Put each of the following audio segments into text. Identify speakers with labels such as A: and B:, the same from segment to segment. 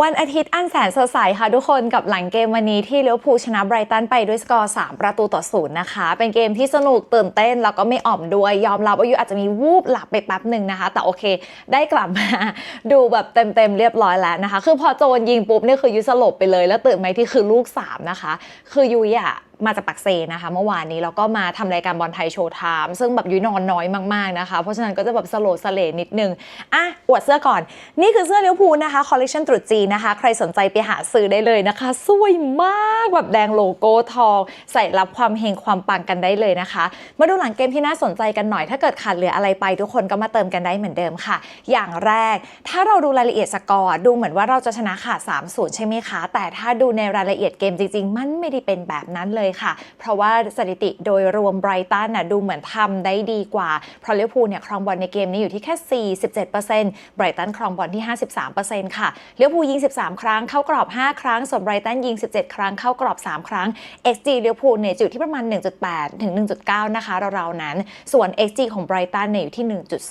A: วันอาทิตย์อันแสนสดใสค่ะทุกคนกับหลังเกมวันนี้ที่เลี้ยวภูชนะไบรตันไปด้วยสกอร์ 3 ประตูต่อศูนย์นะคะ เป็นเกมที่สนุกตื่นเต้น แล้วก็ไม่อ่อมด้วย ยอมรับว่ายูอาจจะมีวูบหลับไปแป๊บหนึ่งนะคะ แต่โอเคได้กลับมาดูแบบเต็มๆเรียบร้อยแล้วนะคะ คือพอโจนยิงปุ๊บเนี่ยคือยูสลบไปเลย แล้วตื่นมาที่คือลูก 3 นะคะ คือยูอะ มาจากปักเซนะคะ เมื่อวานนี้แล้วก็มาทำรายการบอลไทยโชว์ไทม์ซึ่งแบบยุ้ยนอนน้อยมากๆนะคะ เพราะฉะนั้นก็จะแบบสโลว์สเลนิดนึงอะอวดเสื้อก่อน นี่คือเสื้อเลี้ยวภูนะคะคอลเลคชันตรุษจีนนะคะ ใครสนใจไปหาซื้อได้เลยนะคะ สวยมากแบบแดงโลโก้ทอง ใส่รับความเฮงความปังกันได้เลยนะคะ มาดูหลังเกมที่น่าสนใจกันหน่อย ถ้าเกิดขาดเหลืออะไรไปทุกคนก็มาเติมกันได้เหมือนเดิมค่ะ อย่างแรก ถ้าเราดูรายละเอียดสกอร์ดูเหมือนว่าเราจะชนะขาด3 0ใช่ไหมคะ แต่ถ้าดูในรายละเอียดเกมจริงๆ มันไม่ได้เป็นแบบนั้นเลยค่ะ เพราะว่าสถิติโดยรวมไบรตันน่ะดูเหมือนทำได้ดีกว่า เพราะลิเวอร์พูลเนี่ยครองบอลในเกมนี้อยู่ที่แค่ 47%ไบรตันครองบอลที่ 53%ค่ะลิเวอร์พูลยิง 13 ครั้งเข้ากรอบ 5 ครั้ง ส่วนไบรตันยิง 17 ครั้งเข้ากรอบ 3 ครั้ง XG ลิเวอร์พูลเนี่ยจะอยู่ที่ประมาณ 1.8 ถึง 1.9 นะคะราวๆนั้น ส่วน XG ของไบรตันเนี่ยอยู่ที่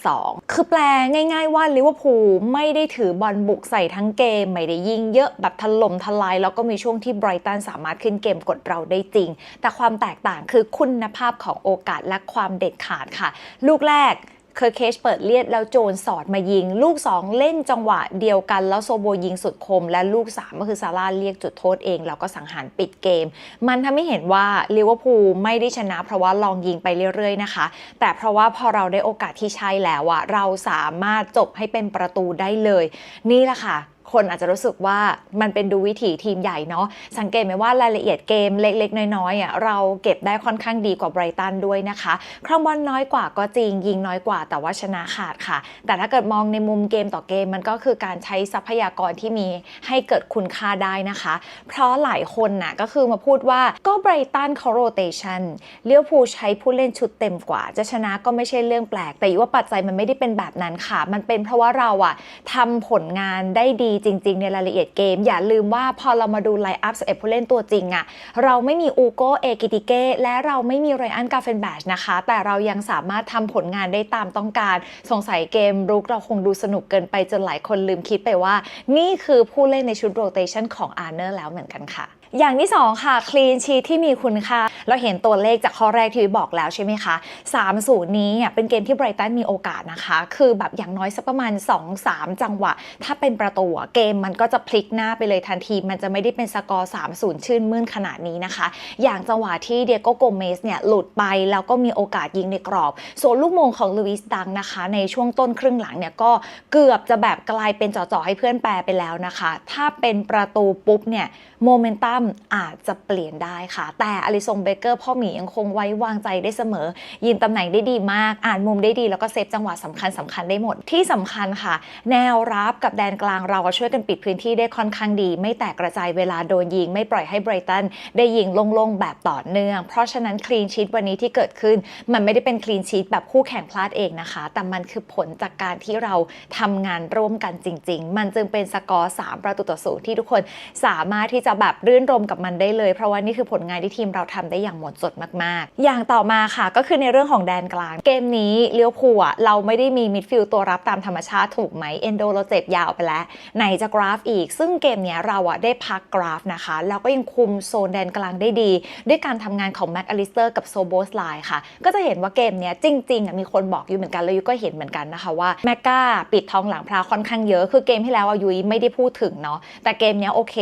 A: 1.2 คือแปลง่ายๆว่าลิเวอร์พูลไม่ได้ถือบอลบุกใส่ทั้งเกม ไม่ได้ยิงเยอะแบบถล่มทลาย แล้วก็มีช่วงที่ไบรตันสามารถขึ้นเกมกดเราได้จริงแต่ความแตกต่างคือคุณภาพของโอกาสและความเด็ดขาดค่ะ ลูกแรกเคอร์เคชเปิดเลียดแล้วโจนสอดมายิง ลูก 2 เล่นจังหวะเดียวกัน แล้วโซโบยิงสุดคม และลูก 3 ก็คือซาร่าเรียกจุดโทษเอง แล้วก็สังหารปิดเกม มันทำให้เห็นว่าลิเวอร์พูลไม่ได้ชนะ เพราะว่าลองยิงไปเรื่อย ๆ นะคะ แต่เพราะว่าพอเราได้โอกาสที่ใช่แล้วอะเราสามารถจบให้เป็นประตูได้เลย นี่แหละค่ะ คนอาจจะรู้สึกว่ามันเป็นดูวิถีทีมใหญ่เนาะสังเกตไหมว่ารายละเอียดเกมเล็กๆ น้อยๆอะเราเก็บได้ค่อนข้างดีกว่าไบรตันด้วยนะคะครองบอลน้อยกว่าก็จริงยิงน้อยกว่าแต่ว่าชนะขาดค่ะ แต่ถ้าเกิดมองในมุมเกมต่อเกมมันก็คือการใช้ทรัพยากรที่มีให้เกิดคุณค่าได้นะคะ เพราะหลายคนน่ะก็คือมาพูดว่าก็ไบรตันเขาโรเตชันเลี้ยวภูลใช้ผู้เล่นชุดเต็มกว่า จะชนะก็ไม่ใช่เรื่องแปลก แต่ว่าปัจจัยมันไม่ได้เป็นแบบนั้นค่ะ มันเป็นเพราะว่าเราอะทำผลงานได้ดีจริง ๆ ในรายละเอียดเกม อย่าลืมว่าพอเรามาดูไลน์อัพ11ผู้เล่นตัวจริงอะเราไม่มีอูโกเอกิติเก้และเราไม่มีไรอันกาเฟนแบชนะคะ แต่เรายังสามารถทำผลงานได้ตามต้องการ สงสัยเกมรุกเราคงดูสนุกเกินไปจนหลายคนลืมคิดไปว่า นี่คือผู้เล่นในชุดโรเตชันของอาร์เนอร์แล้วเหมือนกันค่ะอย่างที่ 2 ค่ะคลีนชีที่มีคุณค่าเราเห็นตัวเลขจากข้อแรกที่วิวบอกแล้วใช่ไหมคะ3 0นี้เนี่ยเป็นเกมที่ไบรตันมีโอกาสนะคะ คือแบบอย่างน้อยสักประมาณ 2-3 จังหวะ ถ้าเป็นประตูเกมมันก็จะพลิกหน้าไปเลยทันที มันจะไม่ได้เป็นสกอร์3-0 ชื่นมื่นขนาดนี้นะคะ อย่างจังหวะที่เดียโกโกเมสเนี่ยหลุดไปแล้วก็มีโอกาสยิงในกรอบ ส่วนลูกมงของลูอิสดังนะคะ ในช่วงต้นครึ่งหลังเนี่ยก็เกือบจะแบบกลายเป็นจ่อๆให้เพื่อนแปรไปแล้วนะคะ ถ้าเป็นประตูปุ๊บเนี่ยโมเมนตัมอาจจะเปลี่ยนได้ค่ะ แต่อลิซงเบเกอร์พ่อหมียังคงไว้วางใจได้เสมอ ยิงตำแหน่งได้ดีมาก อ่านมุมได้ดี แล้วก็เซฟจังหวะสำคัญสำคัญได้หมดที่สำคัญค่ะ แนวรับกับแดนกลางเราช่วยกันปิดพื้นที่ได้ค่อนข้างดี ไม่แตกกระจายเวลาโดนยิง ไม่ปล่อยให้ไบรตันได้ยิงโล่งๆแบบต่อเนื่อง เพราะฉะนั้นคลีนชีตวันนี้ที่เกิดขึ้น มันไม่ได้เป็นคลีนชีตแบบคู่แข่งพลาดเองนะคะ แต่มันคือผลจากการที่เราทำงานร่วมกันจริง ๆ มันจึงเป็นสกอร์ 3 ประตูต่อศูนย์ที่ทุกคนสามารถที่จะแบบรื่นรมกับมันได้เลย เพราะว่านี่คือผลงานที่ทีมเราทำได้อย่างหมดจดมากๆ อย่างต่อมาค่ะก็คือในเรื่องของแดนกลาง เกมนี้เลี้ยวภูลอะเราไม่ได้มีมิดฟิลด์ตัวรับตามธรรมชาติถูกไหมเอนโดเราเจ็บยาวไปแล้วไหนจะกราฟอีก ซึ่งเกมเนี้ยเราอะได้พักกราฟนะคะ แล้วก็ยังคุมโซนแดนกลางได้ดี ด้วยการทำงานของแม็กอลิสเตอร์กับโซโบสไลค่ะ ก็จะเห็นว่าเกมเนี้ยจริงๆอะมีคนบอกอยู่เหมือนกัน แล้วยุ้ยก็เห็นเหมือนกันนะคะว่าแมกกาปิดทองหลังพระค่อนข้างเยอะ คือเกมที่แล้วอยุ้ยไม่ได้พูดถึงเนาะแต่เกมเนี้ยโอเค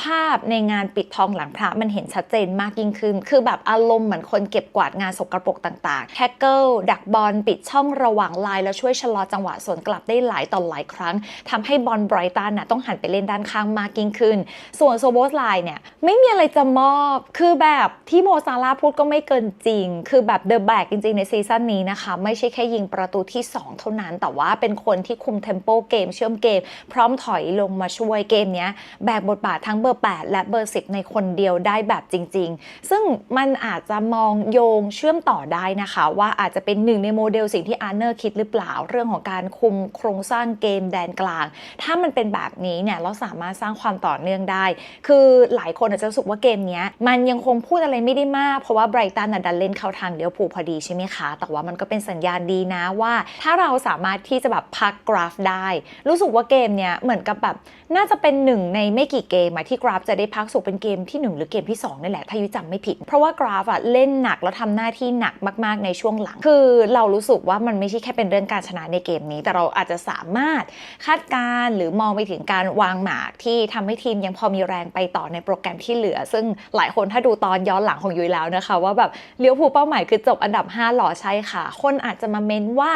A: ภาพในงานปิดทองหลังพระมันเห็นชัดเจนมากยิ่งขึ้น คือแบบอารมณ์เหมือนคนเก็บกวาดงานสกรปรกต่างๆแท็กเกิลดักบอลปิดช่องระหว่างลายแล้วช่วยชะลอจังหวะสวนกลับได้หลายต่อหลายครั้งทำให้บอลไบรตันน่ะต้องหันไปเล่นด้านข้างมากยิ่งขึ้น ส่วนโซโบสไลน์เนี่ยไม่มีอะไรจะมอบ คือแบบที่โมซาร่าพูดก็ไม่เกินจริง คือแบบเดอะแบกจริง ๆ ในซีซั่นนี้นะคะ ไม่ใช่แค่ยิงประตูที่ 2 เท่านั้น แต่ว่าเป็นคนที่คุมเทมโปเกมเชื่อมเกม พร้อมถอยลงมาช่วยเกมเนี้ยแบกบทบาททั้งเบอร์ 8 และเบอร์60ในคนเดียวได้แบบจริง ๆ ซึ่งมันอาจจะมองโยงเชื่อมต่อได้นะคะ ว่าอาจจะเป็นหนึ่งในโมเดลสิ่งที่อาร์เนอร์คิดหรือเปล่าเรื่องของการคุมโครงสร้างเกมแดนกลาง ถ้ามันเป็นแบบนี้เนี่ยเราสามารถสร้างความต่อเนื่องได้ คือหลายคนอาจจะรู้สึกว่าเกมนี้มันยังคงพูดอะไรไม่ได้มาก เพราะว่าไบรตันน่ะดันเล่นเข้าทางเดียวผูพอดีใช่ไหมคะ แต่ว่ามันก็เป็นสัญญาณดีนะว่า ถ้าเราสามารถที่จะแบบพักกราฟได้ รู้สึกว่าเกมเนี้ยเหมือนกับแบบน่าจะเป็นหนึ่งในไม่กี่เกมที่กราฟจะได้พักสุกเป็นเกมที่ 1 หรือเกมที่2นี่แหละถ้ายุ้ยจำไม่ผิด เพราะว่ากราฟอะเล่นหนักแล้วทำหน้าที่หนักมากๆในช่วงหลัง คือเรารู้สึกว่ามันไม่ใช่แค่เป็นเรื่องการชนะในเกมนี้ แต่เราอาจจะสามารถคาดการณ์หรือมองไปถึงการวางหมากที่ทำให้ทีมยังพอมีแรงไปต่อในโปรแกรมที่เหลือ ซึ่งหลายคนถ้าดูตอนย้อนหลังของยุ้ยแล้วนะคะ ว่าแบบเลี้ยวภูเป้าหมายคือจบอันดับ 5หรอใช่ค่ะ คนอาจจะมาเม้นว่า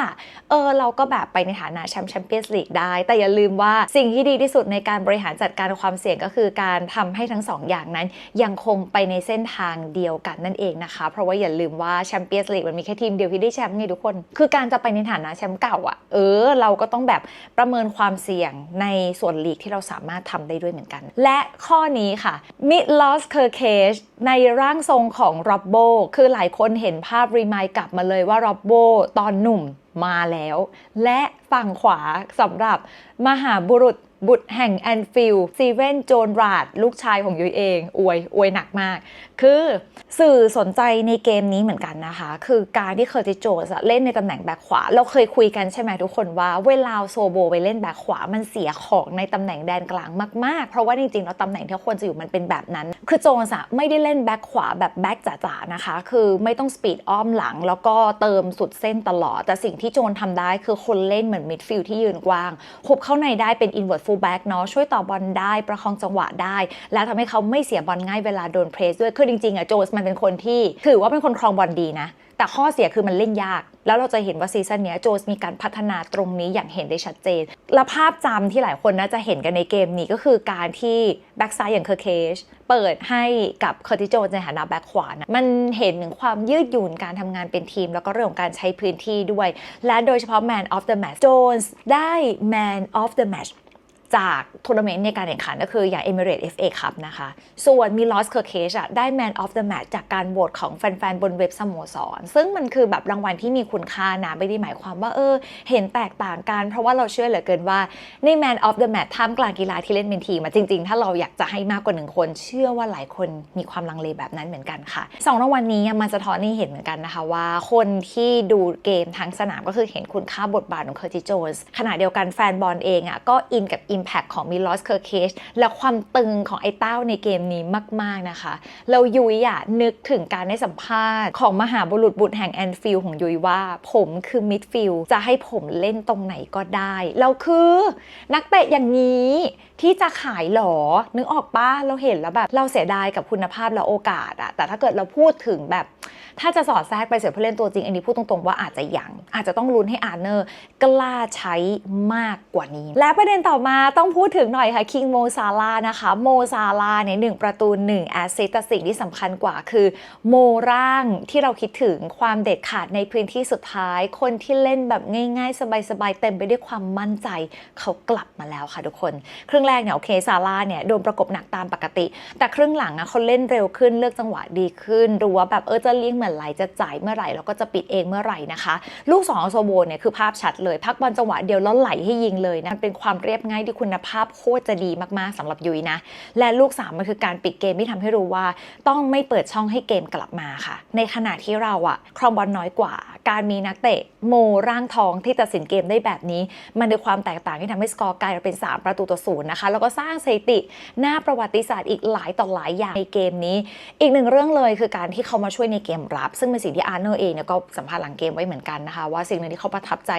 A: เออ เราก็แบบไปในฐานะแชมป์แชมเปี้ยนส์ลีกได้ แต่อย่าลืมว่าสิ่งที่ดีที่สุดในการบริหารจัดการความเสี่ยงก็คือการทำให้ทั้งสองอย่างนั้น ยังคงไปในเส้นทางเดียวกันนั่นเองนะคะ เพราะว่าอย่าลืมว่าแชมเปี้ยนส์ลีกมันมีแค่ทีมเดียวที่ได้แชมป์ไงทุกคน คือการจะไปในฐานะแชมป์เก่าอะ่ะเออ เราก็ต้องแบบประเมินความเสี่ยงในส่วนลีกที่เราสามารถทำได้ด้วยเหมือนกัน และข้อนี้ค่ะ Mid Lost k e r k a g e ในร่างทรงของร็อบโบคือหลายคนเห็นภาพรีมายกลับมาเลยว่าร็อบโบตอนหนุ่มมาแล้ว และฝั่งขวาสำหรับมหาบุรุษบุตรแห่งแอนฟิลด์ซีเว่นโจนราดลูกชายของยุ้ยเอง อวย อวยหนักมาก คือสื่อสนใจในเกมนี้เหมือนกันนะคะ คือการที่เคอร์ติโจส์เล่นในตำแหน่งแบ็คขวา เราเคยคุยกันใช่ไหมทุกคนว่าเวลาโซโบไปเล่นแบ็คขวา มันเสียของในตำแหน่งแดนกลางมากๆ เพราะว่าจริงๆแล้วตำแหน่งที่ควรจะอยู่มันเป็นแบบนั้น คือโจนส์ไม่ได้เล่นแบ็คขวาแบบแบ็คจ๋าๆนะคะ คือไม่ต้องสปีดอ้อมหลัง แล้วก็เติมสุดเส้นตลอด แต่สิ่งที่โจนทำได้คือคนเล่นเหมือนมิดฟิลด์ที่ยืนกว้างคุบเข้าในได้เป็นอินเวอร์ตฟูลแบ็กเนาะช่วยต่อบอลได้ประคองจังหวะได้ แล้วทำให้เขาไม่เสียบอลง่ายเวลาโดนเพรสด้วยคือจริงๆอะโจส์มันเป็นคนที่ถือว่าเป็นคนครองบอลดีนะ แต่ข้อเสียคือมันเล่นยาก แล้วเราจะเห็นว่าซีซั่นนี้โจสมีการพัฒนาตรงนี้อย่างเห็นได้ชัดเจน และภาพจำที่หลายคนน่าจะเห็นกันในเกมนี้ก็คือการที่แบ็กซ้ายอย่างเคอร์เคชเปิดให้กับเคอร์ติโจนในฐานะแบ็กขวานะมันเห็นถึงความยืดหยุ่นการทำงานเป็นทีม แล้วก็เรื่องของการใช้พื้นที่ด้วย และโดยเฉพาะ Man of the Match Jones ได้ Man of the Match จากทัวร์นาเมนต์ในการแข่งขันก็คืออย่าง Emirates FA Cup นะคะ ส่วนมีลอสเคอร์เคชอะได้ Man of the Match จากการโหวตของแฟนๆ บนเว็บสโมสร ซึ่งมันคือแบบรางวัลที่มีคุณค่านะไม่ได้หมายความว่าเออ เห็นแตกต่างกัน เพราะว่าเราเชื่อเหลือเกินว่าใน Man of the Match ท่ามกลางกีฬาที่เล่นเป็นทีมอะจริง ๆ ถ้าเราอยากจะให้มากกว่าหนึ่งคน เชื่อว่าหลายคนมีความลังเลแบบนั้นเหมือนกันค่ะสองรางวัลนี้มันสะท้อนให้เห็นเหมือนกันนะคะว่า คนที่ดูเกมทั้งสนามก็คือเห็นคุณค่าบทบาทของเคอร์ติโจนส์ขณะเดียวกันแฟนบอลเองอะก็อินกับ Impact ของมิลอสเคอร์เคชและความตึงของไอ้เต้าในเกมนี้มาก ๆ นะคะ เรายุ้ยอะนึกถึงการได้สัมภาษณ์ของมหาบุรุษบุตรแห่งแอนฟิลของยุ้ยว่า ผมคือมิดฟิลจะให้ผมเล่นตรงไหนก็ได้แล้วคือนักเตะอย่างนี้ที่จะขายหรอ นึกออกป้าเราเห็นแล้วแบบ เราเสียดายกับคุณภาพและโอกาสอะแต่ถ้าเกิดเราพูดถึงแบบ ถ้าจะสอดแทรกไปเสียผู้เล่นตัวจริง อันนี้พูดตรงๆว่าอาจจะยังอาจจะต้องลุ้นให้อาร์เนอร์กล้าใช้มากกว่านี้ และประเด็นต่อมาต้องพูดถึงหน่อยค่ะคิงโมซาลานะคะโมซาลาเนี่ยหนึ่งประตูหนึ่งแอสซิสต์แต่สิ่งที่สำคัญกว่าคือ โมร่างที่เราคิดถึงความเด็ดขาดในพื้นที่สุดท้าย คนที่เล่นแบบง่ายๆ สบายๆ เต็มไปด้วยความมั่นใจเขากลับมาแล้วค่ะทุกคน ครึ่งแรกเนี่ยโอเคซาลาเนี่ยโดนประกบหนักตามปกติ แต่ครึ่งหลังอะเขาเล่นเร็วขึ้นเลือกจังหวะดีขึ้นรู้ว่าแบบเออจะเลี้ยงเหมือนไหลจะจ่ายเมื่อไหร่แล้วก็จะปิดเองเมื่อไหร่นะคะ ลูกสองโซโบนเนี่ยคือภาพชัดเลย พักบอลจังหวะเดียวแล้วไหลให้ยิงเลยนะมันเป็นความเรียบง่ายที่คุณภาพโคตรจะดีมากๆสำหรับยุ้ยนะ และลูกสามมันคือการปิดเกมที่ทำให้รู้ว่า ต้องไม่เปิดช่องให้เกมกลับมาค่ะ ในขณะที่เราอะครองบอลน้อยกว่า การมีนักเตะโมร่างทองที่ตัดสินเกมได้แบบนี้ มันคือความแตกต่างที่ทำให้สกอร์กลายเป็น 3 ประตูต่อศูนย์นะคะ แล้วก็สร้างสถิติหน้าประวัติศาสตร์อีกหลายต่อหลายอย่างในเกมนี้ อีกหนึ่งเรื่องเลยคือการที่เขามาช่วยในเกมรับ ซึ่งเป็นสิ่งที่อาร์เนอร์เองเนี่ยก็สัมภาษณ์หลังเกมไว้เหมือนกันนะคะ ว่าสิ่งหนึ่งที่เขาประทับใจ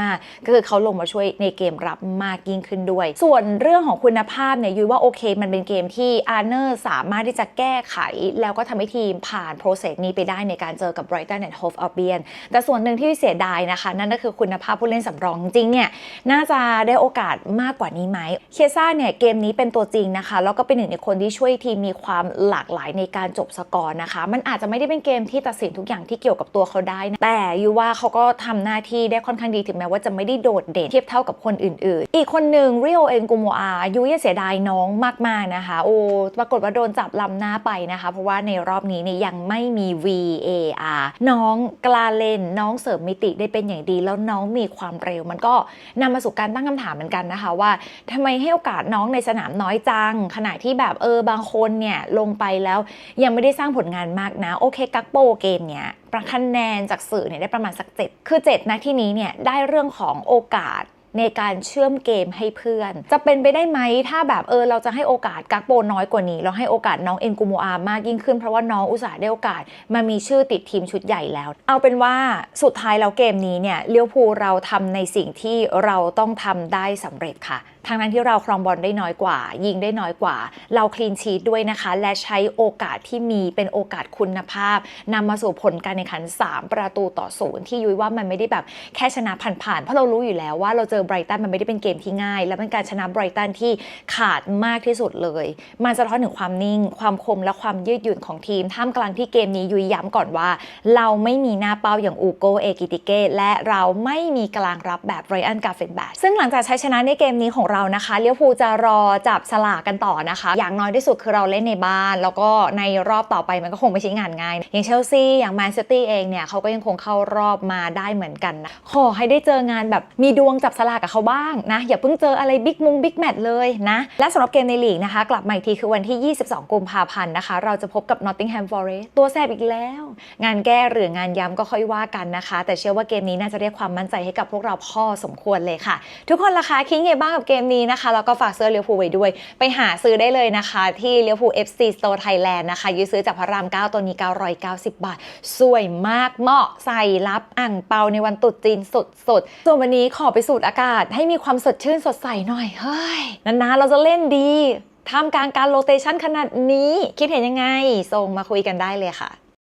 A: มาก ๆ ก็คือเขาลงมาช่วยในเกมรับมากยิ่งขึ้นด้วย ส่วนเรื่องของคุณภาพเนี่ยยุ้ยว่าโอเค มันเป็นเกมที่อาร์เนอร์สามารถที่จะแก้ไข แล้วก็ทำให้ทีมผ่านโปรเซสนี้ไปได้ในการเจอกับ Brighton and Hove Albion แต่ส่วนหนึ่งที่เสียดายนะคะ นั่นก็คือคุณภาพผู้เล่นสำรองจริงเนี่ยน่าจะได้โอกาสมากกว่านี้ไหมเคซ่าเนี่ยเกมนี้เป็นตัวจริงนะคะ แล้วก็เป็นหนึ่งในคนที่ช่วยทีมมีความหลากหลายในการจบสกอร์นะคะ มันอาจจะไม่ได้เป็นเกมที่ตัดสินทุกอย่างที่เกี่ยวกับตัวเขาได้นะแต่ยูว่าเขาก็ทำหน้าที่ได้ค่อนข้างดีถึงแม้ว่าจะไม่ได้โดดเด่นเทียบเท่ากับคนอื่น ๆ อีกคนหนึ่งริโอเอ็นกูโมอายุยังเสียดายน้องมาก ๆ นะคะ โอ้ปรากฏว่าโดนจับลำหน้าไปนะคะ เพราะว่าในรอบนี้เนี่ยยังไม่มี VAR น้องกล้าเล่นน้องเสริมมิติได้เป็นอย่างดี แล้วน้องมีความเร็ว มันก็นำมาสู่การตั้งคำถามเหมือนกันนะคะว่าทำไมให้โอกาสน้องในสนามน้อยจัง ขณะที่แบบเออบางคนเนี่ยลงไปแล้วยังไม่ได้สร้างผลงานมากนะ โอเคกักโปรเกมเนี่ยประคะแนนจากสื่อเนี่ยได้ประมาณสักเจ็ดคือเจ็ดนะที่นี้เนี่ยได้เรื่องของโอกาสในการเชื่อมเกมให้เพื่อน จะเป็นไปได้ไหมถ้าแบบเออเราจะให้โอกาสกักโปน้อยกว่านี้ เราให้โอกาสน้องเอ็นกูโมอามากยิ่งขึ้น เพราะว่าน้องอุตส่าห์ได้โอกาสมามีชื่อติดทีมชุดใหญ่แล้ว เอาเป็นว่าสุดท้ายแล้วเกมนี้เนี่ยเลี้ยวภูเราทำในสิ่งที่เราต้องทำได้สำเร็จค่ะ ทางนั้นที่เราครองบอลได้น้อยกว่า ยิงได้น้อยกว่า เราคลีนชีตด้วยนะคะ และใช้โอกาสที่มีเป็นโอกาสคุณภาพนำมาสู่ผลการแข่งขัน 3 ประตูต่อศูนย์ที่ยุ้ยว่ามันไม่ได้แบบแค่ชนะผ่านๆเพราะเรารู้อยู่แล้วว่าเราเจอไบรตันมันไม่ได้เป็นเกมที่ง่าย และเป็นการชนะไบรตันที่ขาดมากที่สุดเลยมันสะท้อนถึงความนิ่ง ความคมและความยืดหยุ่นของทีมท่ามกลางที่เกมนี้ยุ้ยย้ำก่อนว่า เราไม่มีหน้าเป้าอย่างอูโกเอกิติเกและเราไม่มีกลางรับแบบไรอันกาเฟนแบซึ่งหลังจากใช้ชนะในเกมนี้ของเรานะคะเลี้ยวภูจะรอจับสลากกันต่อนะคะ อย่างน้อยที่สุดคือเราเล่นในบ้าน แล้วก็ในรอบต่อไปมันก็คงไม่ใช่งานง่ายอย่างเชลซีอย่างแมนซิตี้เองเนี่ยเขาก็ยังคงเข้ารอบมาได้เหมือนกันนะขอให้ได้เจองานแบบมีดวงจับสลากกับเขาบ้างนะอย่าเพิ่งเจออะไรบิ๊กมุงบิ๊กแมตช์เลยนะและสำหรับเกมในลีกนะคะ กลับมาอีกทีคือวันที่ 22 กุมภาพันธ์นะคะ เราจะพบกับ Nottingham Forest ตัวแสบอีกแล้ว งานแก้หรืองานย้ำก็ค่อยว่ากันนะคะ แต่เชื่อว่าเกมนี้น่าจะเรียกความมั่นใจให้กับพวกเราพอสมควรเลยค่ะ ทุกคนราคาคิดไงบ้างกับเกมนี้นะคะ แล้วก็ฝากเสื้อเลี้ยวภูไว้ด้วย ไปหาซื้อได้เลยนะคะ ที่เลี้ยวภู FC Store Thailand นะคะยื้อซื้อจากพระราม 9 ตัวนี้ 990 บาท สวยมากเหมาะใส่รับอ่างเปาในวันตรุษจีนสุดส่วนวันนี้ขอไปสูดอากาศ ให้มีความสดชื่นสดใสหน่อยเฮ้ยนานๆเราจะเล่นดีท่ามกลางการโรเตชันขนาดนี้ คิดเห็นยังไงส่งมาคุยกันได้เลยค่ะ